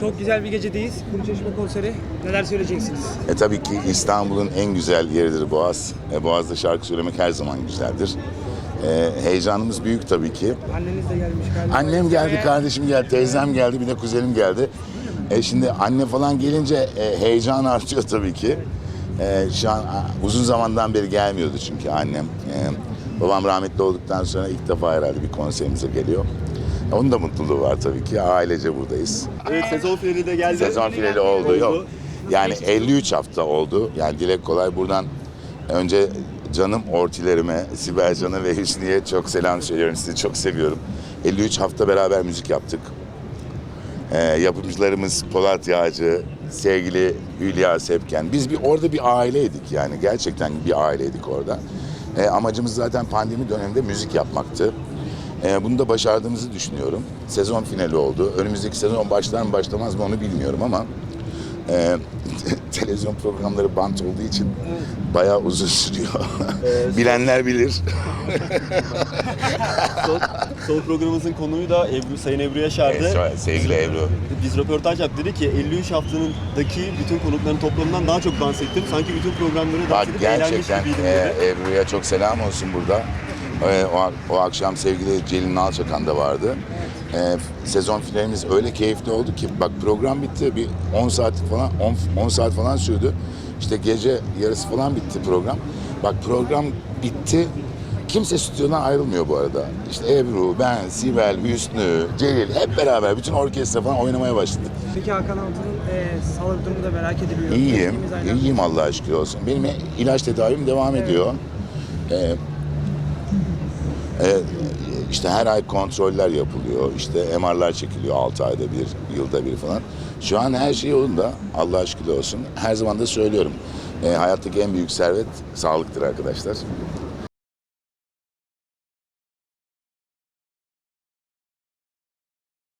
Çok güzel bir gecedeyiz. Kuruçeşme konseri. Neler söyleyeceksiniz? E tabii ki İstanbul'un en güzel yeridir Boğaz. E, Boğaz'da şarkı söylemek her zaman güzeldir. E, heyecanımız büyük tabii ki. Anneniz de gelmiş galiba. Annem geldi, kardeşim geldi, teyzem geldi, bir de kuzenim geldi. E şimdi anne falan gelince e, heyecan artıyor tabii ki. E, şu an a, uzun zamandan beri gelmiyordu çünkü annem. E, babam rahmetli olduktan sonra ilk defa herhalde bir konserimize geliyor. Onun da mutluluğu var tabii ki. Ailece buradayız. Evet sezon finali de geldi. Sezon finali oldu yok. Yani 53 hafta oldu. Yani Dilek Kolay buradan önce canım ortilerime, Sibel Can'a ve Hüsniye çok selam söylüyorum. Sizi çok seviyorum. 53 hafta beraber müzik yaptık. Ee, yapımcılarımız Polat Yağcı, sevgili Hülya Sepken. Biz bir orada bir aileydik yani. Gerçekten bir aileydik orada. Ee, amacımız zaten pandemi döneminde müzik yapmaktı. Ee, bunu da başardığımızı düşünüyorum. Sezon finali oldu. Önümüzdeki sezon başlar mı başlamaz mı onu bilmiyorum ama e, televizyon programları bant olduğu için bayağı uzun sürüyor. Bilenler bilir. Son, son programımızın konuyu da Ebru, Sayın Ebru Yaşar'dı. Evet, sevgili Ebru. Biz röportaj yaptık dedi ki 53 haftanındaki bütün konukların toplamından daha çok dans ettim. Sanki bütün programları dans Bak edip eğlenmiş gerçekten gibiydim e, dedi. Ebru'ya çok selam olsun burada. E, o, o akşam sevgili Celil Nalçakan da vardı. E, sezon finalimiz öyle keyifli oldu ki bak program bitti bir 10 saat falan 10, 10 saat falan sürdü. İşte gece yarısı falan bitti program. Bak program bitti. Kimse stüdyodan ayrılmıyor bu arada. İşte Ebru, ben, Sibel, Hüsnü, Celil hep beraber bütün orkestra falan oynamaya başladık. Peki Hakan Altun'un e, sağlık durumu da merak ediliyor. İyiyim, iyiyim Allah'a şükür olsun. Benim ilaç tedavim devam ediyor. Ee, e, işte her ay kontroller yapılıyor. İşte MR'lar çekiliyor 6 ayda bir, yılda bir falan. Şu an her şey yolunda. Allah'a şükür olsun. Her zaman da söylüyorum. Ee, hayattaki en büyük servet sağlıktır arkadaşlar.